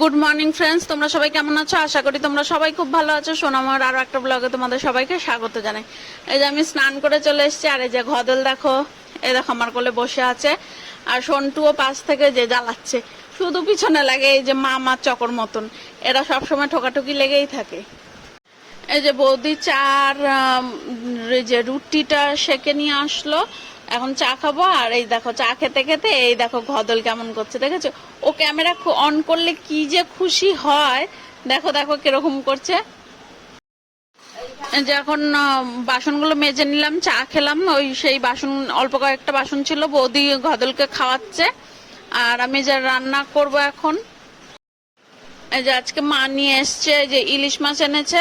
Good morning friends তোমরা সবাই কেমন আছো? আশা করি তোমরা সবাই খুব ভালো আছো। সোনামার আরও একটা ব্লগে তোমাদের সবাইকে স্বাগত জানাই। এই যে আমি স্নান করে চলে এসেছি, আর এই যে ঘদল দেখো, এই দেখো আমার কোলে বসে আছে। আর সন্টুও পাশ থেকে যে জ্বালাচ্ছে, শুধু পিছনে লাগে এই যে মা মার চকর মতন। এরা সবসময় ঠোকাঠুকি লেগেই থাকে। এই যে বৌদি চার যে রুটিটা সেকে নিয়ে আসলো এখন চা খাব আর এই দেখো চা খেতে খেতে এই দেখো ঘদল কেমন করছে দেখেছ? ও ক্যামেরা অন করলে কি যে খুশি হয় দেখো দেখো কীরকম করছে। এই যে এখন আহ, বাসনগুলো মেজে নিলাম চা খেলাম ওই সেই বাসন অল্প কয়েকটা বাসন ছিল বৌদি ঘদলকে খাওয়াচ্ছে আর আমি যা রান্না করব এখন। এই যে আজকে মা নিয়ে এসছে যে ইলিশ মাছ এনেছে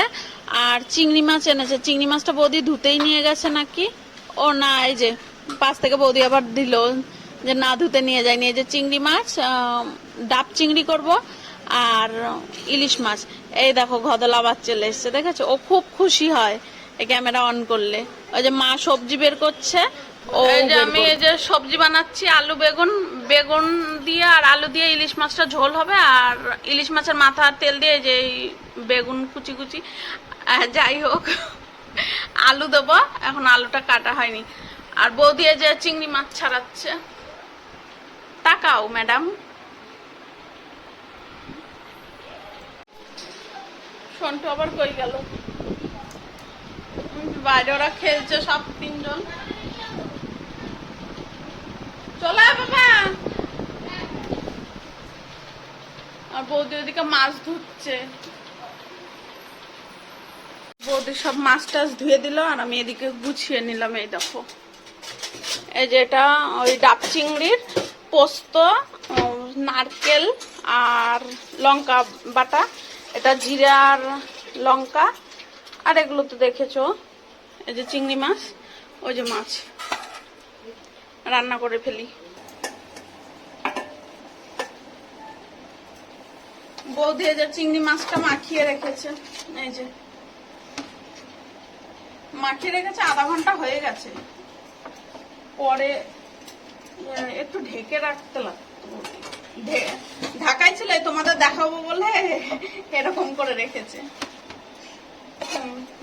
আর চিংড়ি মাছ এনেছে। চিংড়ি মাছটা বৌদি ধুতেই নিয়ে গেছে নাকি? ও না এই যে পাশ থেকে বৌদি আবার দিল যে না ধুতে নিয়ে যায়নি। এই যে চিংড়ি মাছ ডাব চিংড়ি করব আর ইলিশ মাছ। এই দেখো ঘদল আবার চলে এসছে দেখেছ? ও খুব খুশি হয় এই ক্যামেরা অন করলে। ওই যে মা সবজি বের করছে ও যে আমি এই যে সবজি বানাচ্ছি আলু বেগুন বেগুন দিয়ে আর আলু দিয়ে ইলিশ মাছটা ঝোল হবে। আর ইলিশ মাছের মাথা আর তেল দিয়ে এই যে এই বেগুন কুচি কুচি। যাই হোক। আলু দেবো, এখন আলুটা কাটা হয়নি। আর বৌদি যে চিংড়ি মাছ ছাড়াচ্ছে, তাকাও, ম্যাডাম। সন্টু আবার কই গেল? বাইরে ওরা খেলছে সব তিনজন। চলে বাবা। আর বৌদি ওদিকে মাছ ধুচ্ছে বৌদি সব মাছ টাছ ধুয়ে দিল আর আমি এদিকে গুছিয়ে নিলাম এই দেখো। এই যে এটা ওই ডাব চিংড়ির পোস্ত নারকেল আর লঙ্কা বাটা। এটা জিরা আর লঙ্কা। আর এগুলো তো দেখেছ, এই যে চিংড়ি মাছ, ওই যে মাছ। রান্না করে ফেলি। বৌদি যে চিংড়ি মাছটা মাখিয়ে রেখেছে, এই যে। মাখিয়ে রেখেছে আধা ঘণ্টা হয়ে গেছে। পরে একটু ঢেকে রাখতে লাগতো ঢে- ঢাকায় ছিল তোমাদের দেখাবো বলে এরকম করে রেখেছে।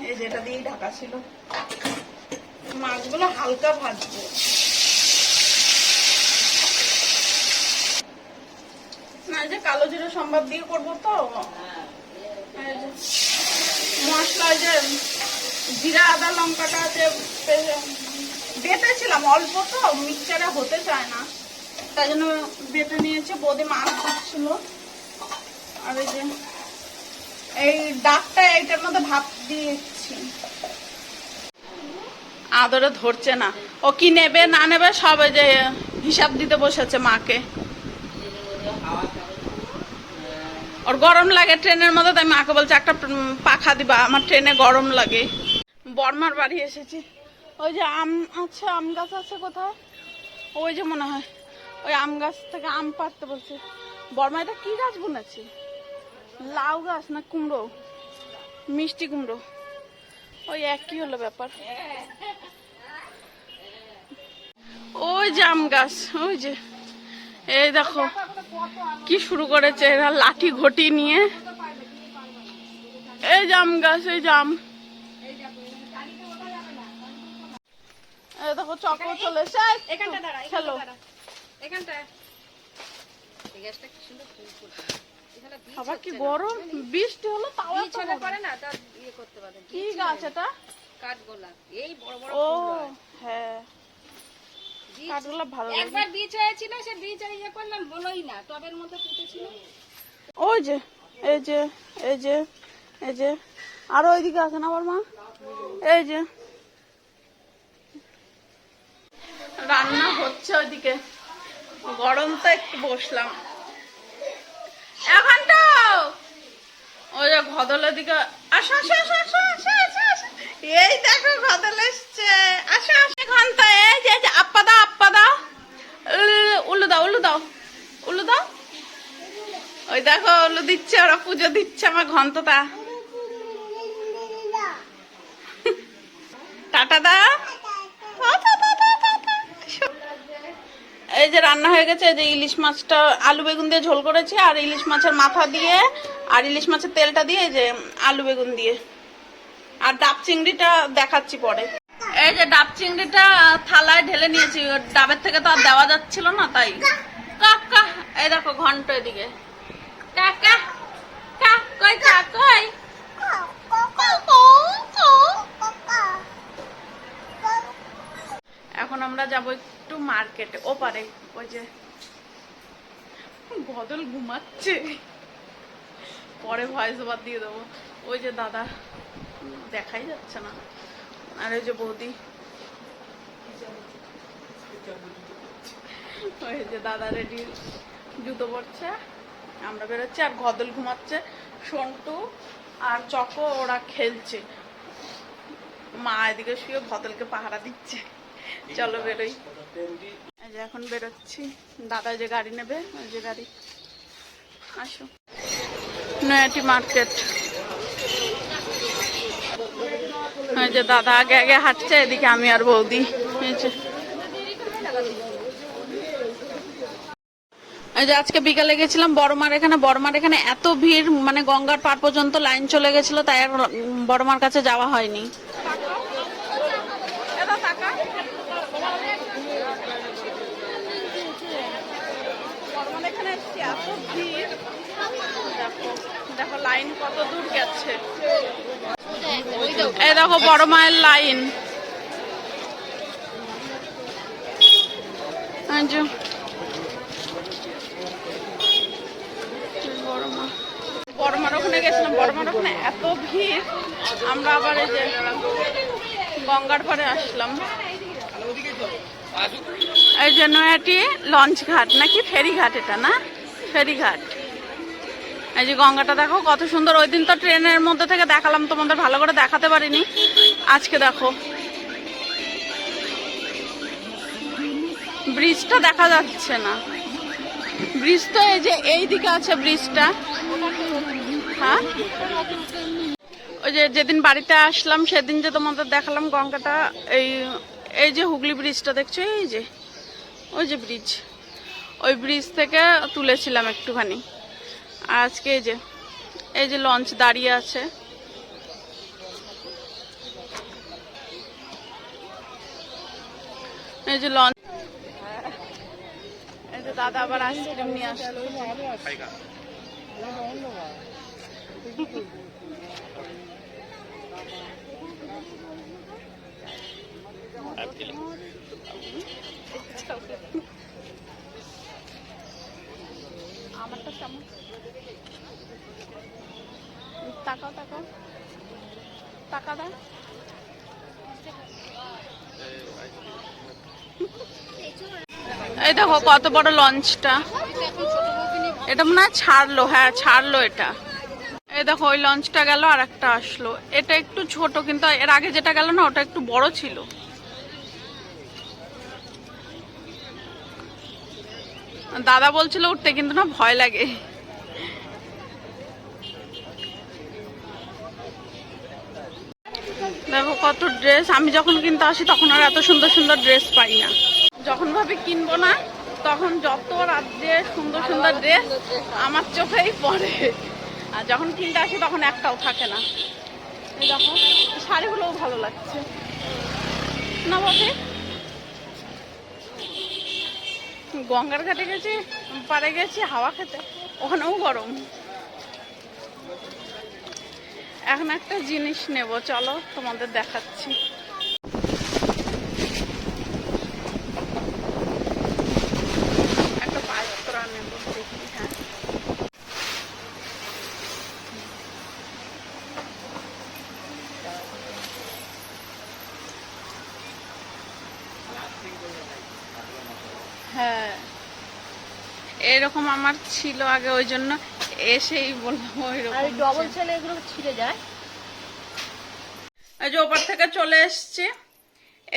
এই যেটা দিয়েই ঢাকা ছিল। মাছগুলো হালকা ভাজবো। না এই যে কালো জিরে সম্বাদ দিয়ে করব তো? মশলা যে জিরা, আদা, লঙ্কাটা যে বেটেছিলাম, অল্প তো মিক্সচারে হতে চায় না। তাই জন্য বেটে নিয়েছে, বৌদি মাছ দিচ্ছিল আর এই যে, এই ডাকটা এইটার মধ্যে ভাত দিয়েছি। আদরে ধরছে না। ও কি নেবে, না নেবে, সব যে হিসাব দিতে বসেছে মাকে। ওর গরম লাগে ট্রেনের মধ্যে, তাই মাকে বলছে, একটা পাখা দিবা, আমার ট্রেনে গরম লাগে। বর্মার বাড়ি এসেছি। ওই যে আম আছে, আম গাছ আছে কোথায়? ওই যে মনে হয়, ওই আম গাছ থেকে আম পাড়তে বলছে। বর্মা, এটা কি গাছ বুনেছি? লাউ গাছ না কুমড়ো? মিষ্টি কুমড়ো। ওই একই হলো ব্যাপার। ওই যে আম গাছ, ওই যে। এই দেখো, কি শুরু করেছে এরা লাঠি ঘটি নিয়ে। এই জাম গাছ, এই জাম দেখো চক্র চলে এসে এখানটা দাঁড়া খেলো। এখানটা কি আবার গরম? বৃষ্টি হলো তাও না ইয়ে করতে পারে কি গাছ এটা? কাঠগোলাপ। এই বড় বড় ও হ্যাঁ। বীজ- ভালো লাগে। একবার বীজ হয়েছিল সে বীজ আর ইয়ে করলাম হলোই না। টবের মধ্যে পুঁতেছিল। ওই যে এই যে এই যে এই যে। আর ওইদিকে আছে না আমার মা? এই যে। রান্না হচ্ছে ওইদিকে। গরম তো একটু বসলাম। এখন তো ওই যে ঘদলের দিকে আসো। এই দেখো ঘদল এসছে। আসো আসো। এখন তো এই যে আপ্পা দাও আপ্পা দাও। উলু- উলু দাও উলু দাও। উলু দাও। ওই দেখো ওগুলো দিচ্ছে, ওরা পুজো দিচ্ছে আমার ঘন্তটা টাটা দা যে রান্না হয়ে গেছে যে ইলিশ মাছটা আলু বেগুন দিয়ে ঝোল করেছি আর ইলিশ মাছের মাথা দিয়ে আর ইলিশ মাছের তেলটা দিয়ে যে আলু বেগুন দিয়ে আর ডাব চিংড়িটা দেখাচ্ছি পরে এই যে ডাব চিংড়িটা থালায় ঢেলে নিয়েছি ডাবের থেকে তো আর দেওয়া যাচ্ছিল না তাই এই দেখো ঘন্ট এদিকে কাকা কা কই কা কই এখন আমরা যাব একটু মার্কেটে ওপারে ওই যে বদল ঘুমাচ্ছে। পরে ভয়েস ওভার দিয়ে দেবো। ওই যে দাদা, দেখাই যাচ্ছে না। আর ওই যে বৌদি। ওই যে দাদা রেডি জুতো পড়ছে আমরা বেরোচ্ছি, আর গদল ঘুমাচ্ছে। সন্টু আর চকো, ওরা খেলছে। মা এদিকে শুয়ে ভদলকে পাহারা দিচ্ছে। চলো বেরোই। যে এখন বেরোচ্ছি। দাদা যে গাড়ি নেবে, ওই যে গাড়ি। আসো। নয়াটি মার্কেট। ওই যে দাদা আগে আগে হাঁটছে, এদিকে আমি আর বৌদি। এই যে। আজকে বিকালে গেছিলাম বড়মার এখানে। বড়মার এখানে এত ভিড় মানে গঙ্গার পার পর্যন্ত লাইন চলে গেছিল, তাই আর বড়মার কাছে যাওয়া হয়নি। দেখো, লাইন কত দূর গেছে। এই দেখো বড় মায়ের লাইন। এই বড় মা। বড় ওখানে গেছিলাম। এত ভিড়। আমরা আবার এই যে গঙ্গার আসলাম। এই যে নয়াটি লঞ্চ ঘাট নাকি ফেরি ঘাট এটা না? ফেরি ঘাট এই যে গঙ্গাটা দেখো, কত সুন্দর। ওই দিন তো ট্রেনের মধ্যে থেকে দেখালাম, তোমাদের ভালো করে দেখাতে পারিনি। আজকে দেখো। ব্রিজটা দেখা যাচ্ছে না। ব্রিজ তো এই যে এই দিকে আছে ব্রিজটা। হ্যাঁ? ওই যে যেদিন বাড়িতে আসলাম, সেদিন যে তোমাদের দেখালাম গঙ্গাটা, এই এই যে হুগলি ব্রিজটা দেখছ? এই যে, ওই যে ব্রিজ। ওই ব্রিজ থেকে তুলেছিলাম একটুখানি। আজকে এই যে এই যে লঞ্চ দাঁড়িয়ে আছে। এই যে লঞ্চ এই যে দাদা আবার আইসক্রিম নিয়ে আসলো। আমারটা কেমন তাকাও তাকাও টাকা দাও। এই দেখো কত বড় লঞ্চটা। এটা মনে হয় ছাড়লো হ্যাঁ ছাড়লো এটা। এই দেখো, ওই লঞ্চটা গেল আর একটা আসলো। এটা একটু ছোট, কিন্তু এর আগে যেটা গেল না, ওটা একটু বড় ছিল। দাদা বলছিল উঠতে, কিন্তু না, ভয় লাগে। কত ড্রেস আমি যখন কিনতে আসি, তখন আর এত সুন্দর সুন্দর ড্রেস পাই না। যখন ভাবে কিনবো না, তখন যত রাজ্যে সুন্দর সুন্দর ড্রেস আমার চোখেই পড়ে। আর যখন কিনতে আসি, তখন একটাও থাকে না। শাড়িগুলোও ভালো লাগছে। না বাবা গঙ্গার ঘাটে গেছি, পাড়ে গেছি, হাওয়া খেতে। ওখানেও গরম। এখন একটা জিনিস নেব, চলো তোমাদের দেখাচ্ছি। একটা দেখি হ্যাঁ। হ্যাঁ। এরকম আমার ছিল আগে, ওই জন্য এসেই বললাম ওই রকম ডবল ছেলে এগুলো ছিঁড়ে যায়। এই যে ওপার থেকে চলে এসছে।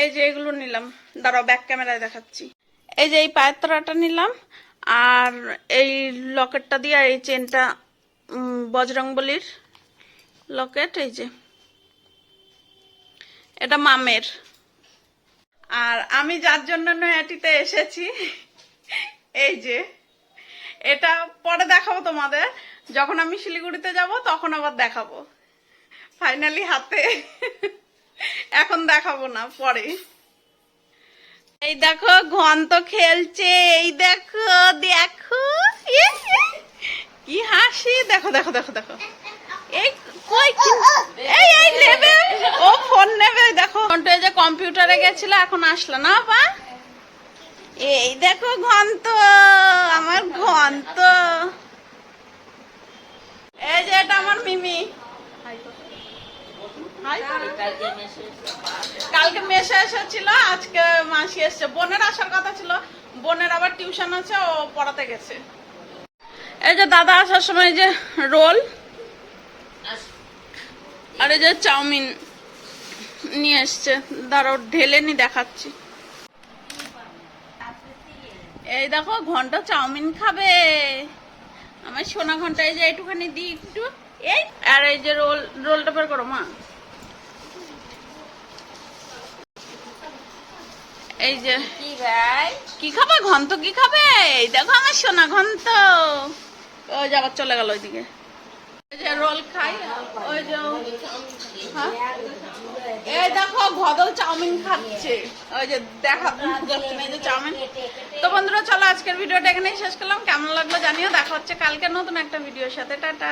এই যে এগুলো নিলাম। দাঁড়াও ব্যাক ক্যামেরায় দেখাচ্ছি। এই যে এই পায়ের তলাটা নিলাম। আর এই লকেটটা দিয়ে আর এই চেনটা বজরংবলির লকেট এই যে। এটা মামের। আর আমি যার জন্য নয়াটিতে এসেছি এই যে। এটা পরে দেখাবো তোমাদের। যখন আমি শিলিগুড়িতে যাব তখন আবার দেখাবো। ফাইনালি হাতে। এখন দেখাবো না পরে। এই দেখো ঘন্ত খেলছে। এই দেখো দেখো। ইয়ে, ইয়ে। কি হাসি। দেখো দেখো দেখো দেখো। এই কই ও ফোন দেখো যে কম্পিউটারে গেছিল এখন আসলো না বা এই দেখো ঘন্ত ঘন্ত এই যে এটা আমার মিমি। কালকে মেসে এসেছিল আজকে মাসি এসছে। বোনের আসার কথা ছিল বোনের আবার টিউশন আছে ও পড়াতে গেছে। এই যে দাদা আসার সময় এই যে রোল আর এই যে চাউমিন নিয়ে এসছে। দাঁড়াও ঢেলে নি দেখাচ্ছি। এই দেখো ঘণ্টা চাউমিন খাবে। আমার সোনা ঘণ্টা এই যে একটুখানি দিই একটু। এই আর এই যে রোল রোলটা বের করো মা। এই যে কি ভাই? কি খাবে? ঘন্ত কি খাবে? এই দেখো আমার সোনা ঘন্ত ও যাবার চলে গেল ওইদিকে। রোল ওই যে হ্যাঁ? এই দেখো, ভদল চাউমিন খাচ্ছে। ওই যে যে চাউমিন। তো বন্ধুরা, চলো আজকের ভিডিওটা এখানেই শেষ করলাম। কেমন লাগল জানিও। দেখা হচ্ছে কালকে নতুন একটা ভিডিওর সাথে। টাটা।